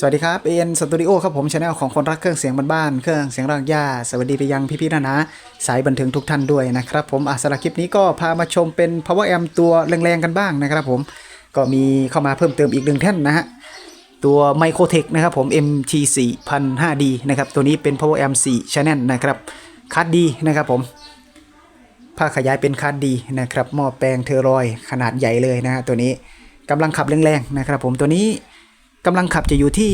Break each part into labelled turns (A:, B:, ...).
A: สวัสดีครับเอ็นสตูดิโอครับผมชาแนลของคนรักเครื่องเสียงบ้านๆเครื่องเสียงรากหญ้าสวัสดีไปยังพี่ๆนะนะสายบันเทิงทุกท่านด้วยนะครับผมอะสำหรับคลิปนี้ก็พามาชมเป็น power amp ตัวแรงๆกันบ้างนะครับผมก็มีเข้ามาเพิ่มเติมอีกหนึ่งแท่นนะฮะตัว Microtech นะครับผม mt4005d นะครับตัวนี้เป็น power amp 4 channel นะครับคัดดีนะครับผมผ้าขยายเป็นคาร์ดดีนะครับหม้อแปลงเทอรอยขนาดใหญ่เลยนะฮะตัวนี้กำลังขับแรงๆนะครับผมตัวนี้ กำลังขับจะอยู่ที่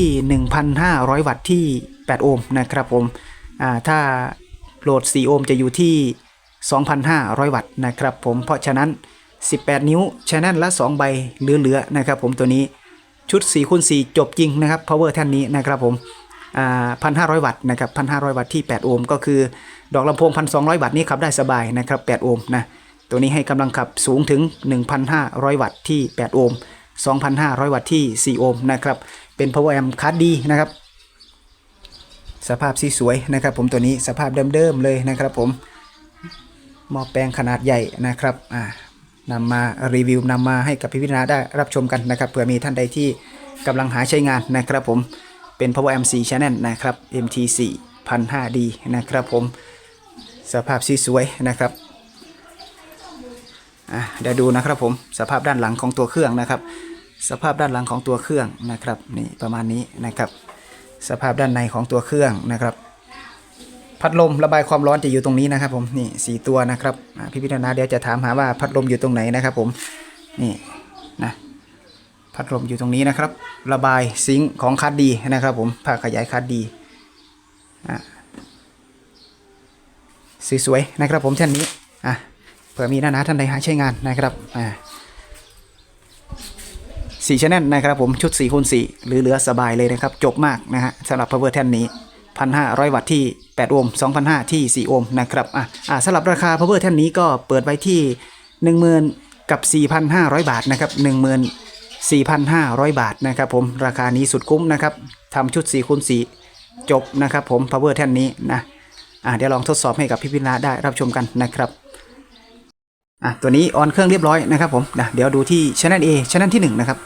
A: 1,500 วัตต์ที่ 8 โอห์มนะครับผมถ้าโหลด 4 โอห์มจะอยู่ที่ 2,500 วัตต์นะครับผมเพราะฉะนั้น 18 นิ้วชแนลละ 2 ใบเหลือๆนะครับผมตัวนี้ชุด4คูณ4จบจริงนะครับ power แท่นนี้นะครับผมอ่าพันห้าร้อยวัตต์นะครับพันห้าร้อยวัตต์ที่ 8 โอห์มก็คือ ดอกลำโพงพันสองวัตต์นี้ขับได้สบายนะครับ 8 โอห์มนะตัวนี้ให้กำลังขับสูงถึง 1,500 วัตต์ที่ 8 โอห์ม 2,500 วัตต์ที่ 4 โอห์มนะครับ เป็น power amp คัดดีนะครับ สภาพสีสวยนะครับ ผมตัวนี้สภาพเดิมๆเลยนะครับ ผมหม้อแปลงขนาดใหญ่นะครับอ่านำมารีวิวนำมาให้กับพี่พิจารณาได้รับชมกันนะครับเผื่อมีท่านใดที่กำลังหาใช้งานนะครับ ผมเป็น Power Amp 4 Channel นะครับ MT4 1005D นะครับ ผมสภาพสีสวยนะครับ อะเดี๋ยวดูนะครับผมสภาพด้านหลังของตัวเครื่องนะครับ สภาพด้านหลังของตัวเครื่องนะครับนี่ประมาณนี้นะครับ สภาพด้านในของตัวเครื่องนะครับ พัดลมระบายความร้อนจะอยู่ตรงนี้นะครับ ผมนี่สี่ตัวนะครับพี่พิจารณาเดี๋ยวจะถามหาว่าพัดลมอยู่ตรงไหนนะครับ ผมนี่นะพัดลมอยู่ตรงนี้นะครับ ระบายซิงค์ของคัดดีนะครับ ผมผ้าขยายคัดดีอะสวยๆนะครับผมเช่นนี้อะ เผื่อมีหน้าหนาท่านใดหาใช้งานนะครับอ่าสี่ชแนลนะครับผมชุด4คูณ4หรือเหลือสบายเลยนะครับ จบมากนะฮะสำหรับ power แท่นนี้1,500 วัตต์ที่ 8 โอห์ม2,500 ที่ 4 โอห์มนะครับอะอ่าสำหรับราคา power แท่นนี้ก็เปิดไว้ที่ 10,000 กับ 4,500 บาทนะครับ1 0 0 0 4,500 บาทนะครับผมราคานี้สุดคุ้มนะครับทำชุด4คูณ4จบนะครับผม power แท่นนี้นะอะเดี๋ยวลองทดสอบให้กับพี่พินาได้รับชมกันนะครับ อะตัวนี้ออนเครื่องเรียบร้อยนะครับผมนะเดี๋ยวดูที่ channel A channel ที่1นะครับ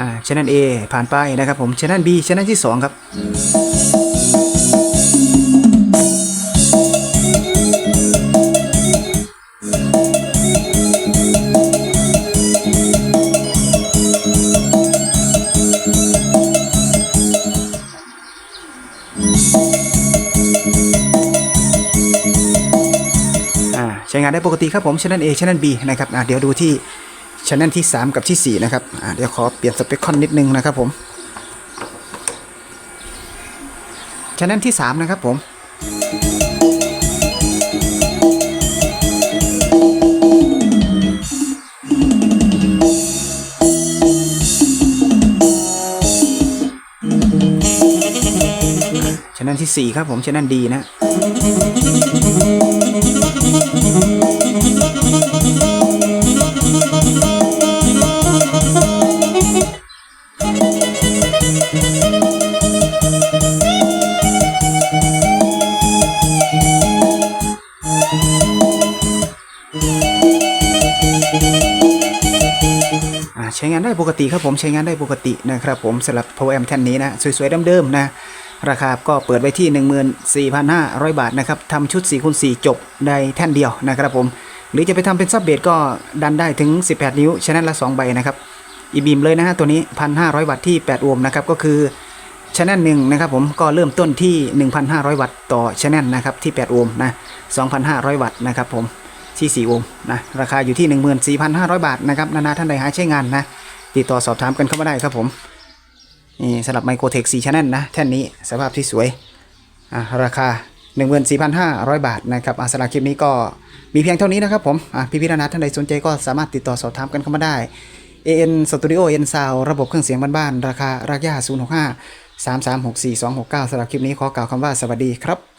A: อ่าช anel A ผ่านไปนะครับผมช anel B ช anel ที่ 2 ครับ งานได้ปกติครับผม channel A channel B นะครับเดี๋ยวดูที่ channel ที่ 3 กับที่ 4 นะครับเดี๋ยวขอเปลี่ยนสเปคคอนนิดนึงนะครับผม channel ที่ 3 นะครับผม channel ที่ 4 ครับผม channel D นะ ปกติครับผมใช้งานได้ปกตินะครับผมสำหรับ Power Amp แท่นนี้นะสวยๆเดิมๆนะราคาก็เปิดไว้ที่ 14,500 บาทนะครับทำชุด4คูณ4จบได้แท่นเดียวนะครับผม หรือจะไปทำเป็นซับเบสก็ดันได้ถึง 18 นิ้วชแนลละ 2 ใบนะครับอีบีมเลยนะฮะตัวนี้ 1,500 วัตต์ที่ 8 โอห์มนะครับก็คือชแนลหนึ่งนะครับผมก็เริ่มต้นที่ 1,500 วัตต์ต่อชแนลนะครับที่ 8 โอห์มนะ 2,500 วัตต์นะครับผมที่ 4 โอห์มนะราคาอยู่ที่ 14,500 บาทนะครับนานาท่านใดหาใช้งานนะ ติดต่อสอบถามกันเข้ามาได้ครับผมนี่สำหรับไมโครเทค4 Channel นะ แท่นนี้สภาพที่สวยอะราคา 14,500 บาทนะครับสำหรับคลิปนี้ก็มีเพียงเท่านี้นะครับผมพี่พิรนัทท่านใดสนใจก็สามารถติดต่อสอบถามกันเข้ามาได้ AN Studio N Sound ระบบเครื่องเสียงบ้านๆราคารากย่า065 3364269สำหรับคลิปนี้ขอกล่าวคำว่าสวัสดีครับ